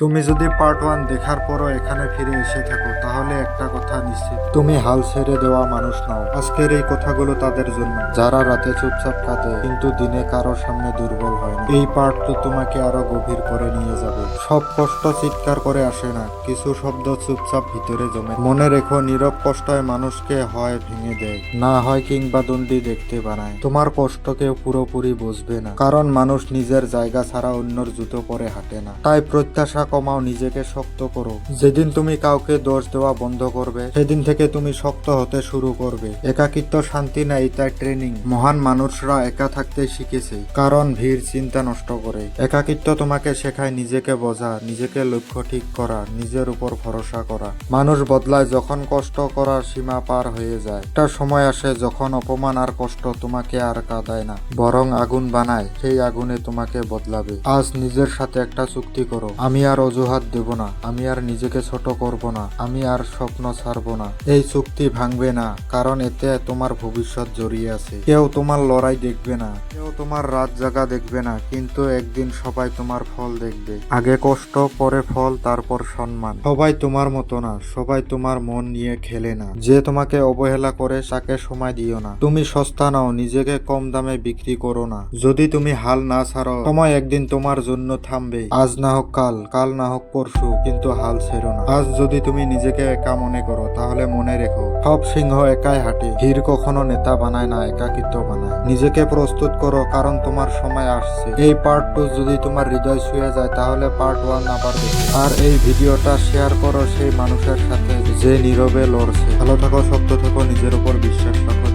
তুমি যদি part one দেখার পরও এখানে ফিরে এসে থাকো তাহলে একটা কথা নিশ্চিত তুমি হাল ছেড়ে দেওয়া মানুষ নাও। আজকের এই কথাগুলো তাদের জন্য। যারা রাতে চুপচাপ কাঁদে, কিন্তু দিনে কারও সামনে দুর্বল হয় না। এই পার্ট তো তোমাকে আরও গভীর করে নিয়ে যাবে। সব কষ্ট চিৎকার করে আসে না। কিছু শব্দ চুপচাপ ভিতরে জমে। মনে রেখো, নীরব কষ্টয় মানুষকে হয় ভেঙে দেয়। না হয় কিংবাদন্তি দেখতে বানায়। তোমার কষ্ট কেউ পুরোপুরি বুঝবে না। কারণ মানুষ নিজের জায়গা ছাড়া অন্যর জুতো পরে হাঁটে না। তাই প্রত্যাশা কমাও নিজেকে শক্ত করো। যেদিন তুমি কাউকে দোষ দেওয়া বন্ধ করবে সেদিন থেকে তুমি শক্ত হতে শুরু করবে। একাকিত্ব শান্তি নাই তাই ট্রেনিং মহান মানুষরা একা থাকতে শিখেছে, কারণ ভিড় চিন্তা নষ্ট করে। একাকিত্ব তোমাকে শেখায় নিজেকে বোঝা, নিজেকে লক্ষ্য ঠিক করা, নিজের উপর ভরসা করা। মানুষ বদলায় যখন কষ্ট করার সীমা পার হয়ে যায়। একটা সময় আসে যখন অপমান আর কষ্ট তোমাকে আর কাঁদায় না, বরং আগুন বানায়। সেই আগুনে তোমাকে বদলাবে। আজ নিজের সাথে একটা চুক্তি করো। আমি আর অজুহাত দেব না। আমি আর নিজেকে ছোট করব না। আমি আর স্বপ্ন ছাড়বো না। এই চুক্তি ভাঙবে না, কারণ এতে তোমার ভবিষ্যৎ জড়িয়ে আছে। কেউ তোমার লড়াই দেখবে না, কেউ তোমার রাত জাগা দেখবে না, কিন্তু একদিন সবাই তোমার ফল দেখবে। আগে কষ্ট, পরে ফল, তারপর সম্মান। সবাই তোমার মতো না, সবাই তোমার মন নিয়ে খেলে না। যে তোমাকে অবহেলা করে, তাকে সময় দিও না। তুমি সস্তা নাও, নিজেকে কম দামে বিক্রি করো না। যদি তুমি হাল না ছাড়ো, সময় একদিন তোমার জন্য থামবে আজ না হোক কাল কাল না হোক পরশু, কিন্তু হাল ছেড়ো না। আজ যদি তুমি নিজেকে একা মনে করো তাহলে মনে রেখো, সব সিংহ একাই হাঁটে। ভিড় কখনো নেতা বানায় না, একাকিত্ব বানায়। নিজেকে প্রস্তুত করো, কারণ তোমার সময় আসছে। এই পার্ট টু যদি তোমার হৃদয় ছুঁয়ে যায়, তাহলে পার্ট ওয়ান আবার দেখো। আর এই ভিডিওটা শেয়ার করো সেই মানুষের সাথে, যে নীরবে লড়ছে। ভালো থাকো শব্দ থাকো, নিজের উপর বিশ্বাস রাখো।